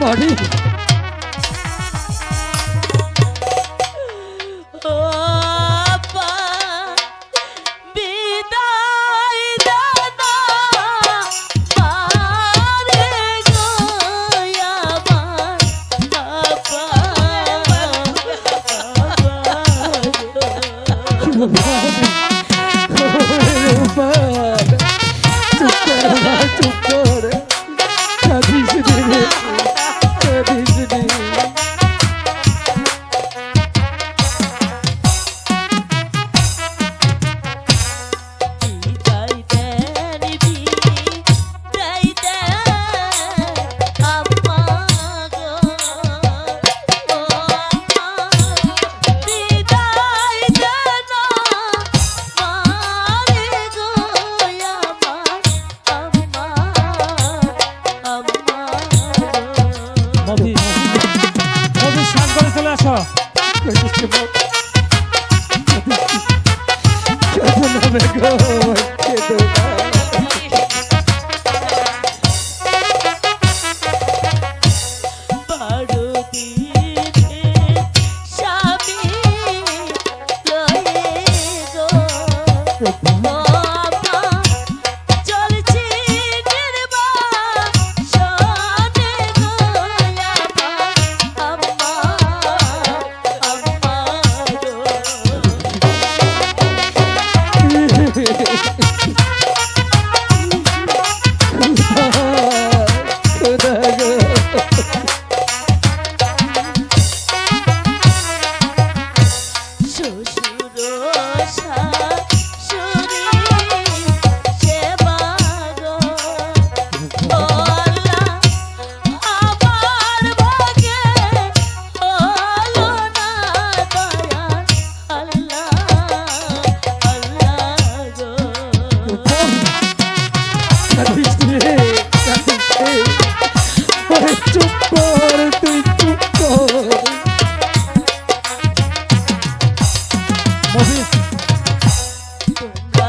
মারি। করে চলে আসো কাঁদিস নে বাপ। কেঁদো না বেগম, কেঁদো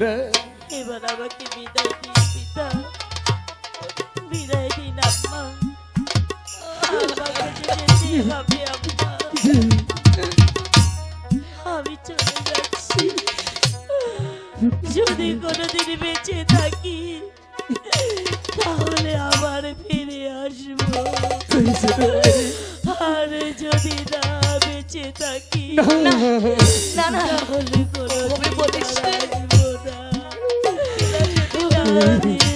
এবার আমাকে বিদায় দিন পিতা বিদায় দিন আম্মা আমি চলে যাচ্ছি যদি কোনোদিন বেঁচে থাকি তাহলে আবার ফিরে আসব আর যদি না বেঁচে থাকি না, না না তাহলে কোনো Thank you.